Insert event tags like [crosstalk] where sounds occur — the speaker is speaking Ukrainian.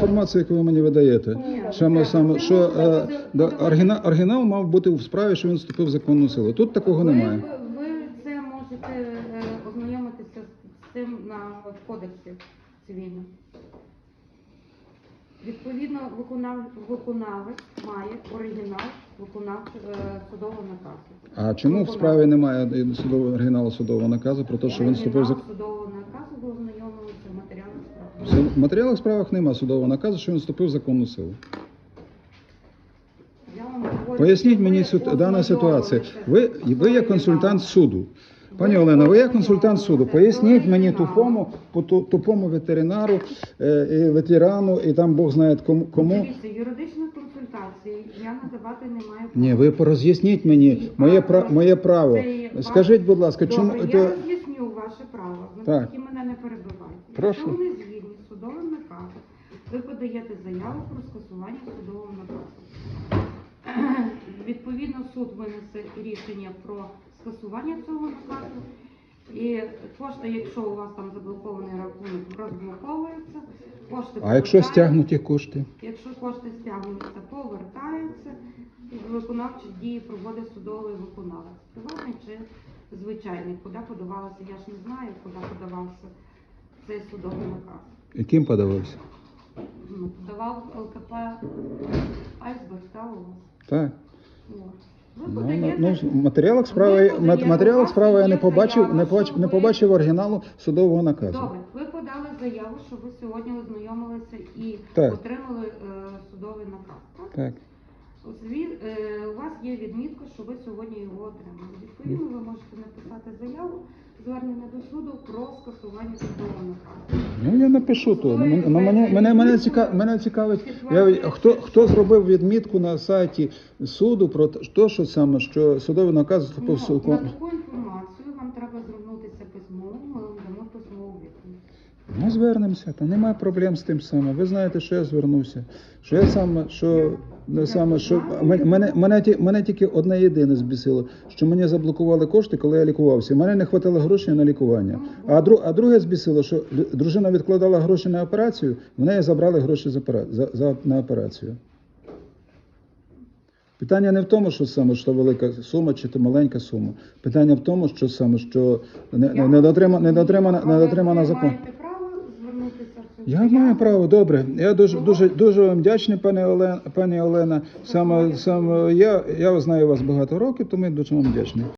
Інформацію, яку ви мені видаєте, саме саме, що е, да, оригінал, оригінал мав бути в справі, що він вступив в законну силу. Тут такого немає. Ви, ви це можете е, ознайомитися з цим на в кодексі цивільному. Відповідно, виконав, виконавець має оригінал виконав е, судового наказу. А чому в справі немає судового оригіналу судового наказу про те, що він вступив в Оригінал закон? судового наказу ви ознайомилися в матеріалах справи. В матеріалах справах немає судового наказу, що він вступив в законну силу. Поясніть мені дану ситуацію. Ви, ви є консультант суду. Пані Олена, ви є консультант суду. Поясніть мені тупому, тупому ветеринару, е, ветерану, і там Бог знає кому. кому. Дивіться, юридична консультація я надавати не маю права. Ні, ви пороз'ясніть мені моє право. Моє право. Скажіть, будь ласка, чому Добре, я роз'ясню ваше право. Ви тільки мене не перебивайте. Прошу. Судовим наказом, ви подаєте заяву про скасування судового наказу. [clears throat] Відповідно, суд винесе рішення про скасування цього наказу. І кошти, якщо у вас там заблокований рахунок, розблоковуються. Кошти а якщо стягнуті кошти? Якщо кошти стягуються, повертаються, і виконавчі дії проводить судовий виконавець. Приватний чи звичайний, куди подавалося, я ж не знаю, куди подавався цей судовий наказ. Яким подавався? Ну, Подавав ЛКП Айсберг, та у вас. Так. От. Ви Ну, ну, подаєте, ну, в матеріалах справи, Ви мат- подаєте, матеріалах вас справи я є не побачив, заява, не побачив, що не ви- побачив оригіналу судового наказу. Добре, ви подали заяву, що ви сьогодні ознайомилися і Так. отримали е, судовий наказ. Так? Так. Ось е, у вас є відмітка, що ви сьогодні його отримали. Відповідно, ви можете написати заяву, звернення до суду про скасування судового наказу. Ну я напишу то. Ну, мен- ну, мене, мене, мене, ціка- мене цікавить, я, хто, хто зробив відмітку на сайті суду про те, що саме, що судовий наказ вступив в Ну, силу. на таку Ну, звернемося, та немає проблем з тим самим. Ви знаєте, що я звернувся. Що я саме, що не саме, що мене, мене, мене, мене тільки одне єдине збісило, що мені заблокували кошти, коли я лікувався. Мене не вистачило грошей на лікування. А, дру, а друге збісило, що дружина відкладала гроші на операцію, в неї забрали гроші за, за, за, на операцію. Питання не в тому, що саме що велика сума чи то маленька сума. Питання в тому, що саме що не, не, не дотримана, не дотримана, не дотримана закон. маєте право звернутися в цю Я маю право, добре. Я дуже дуже дуже вам вдячний, пані Олена. Пані Олена. Саме саме я, я знаю вас багато років, тому я дуже вам вдячний.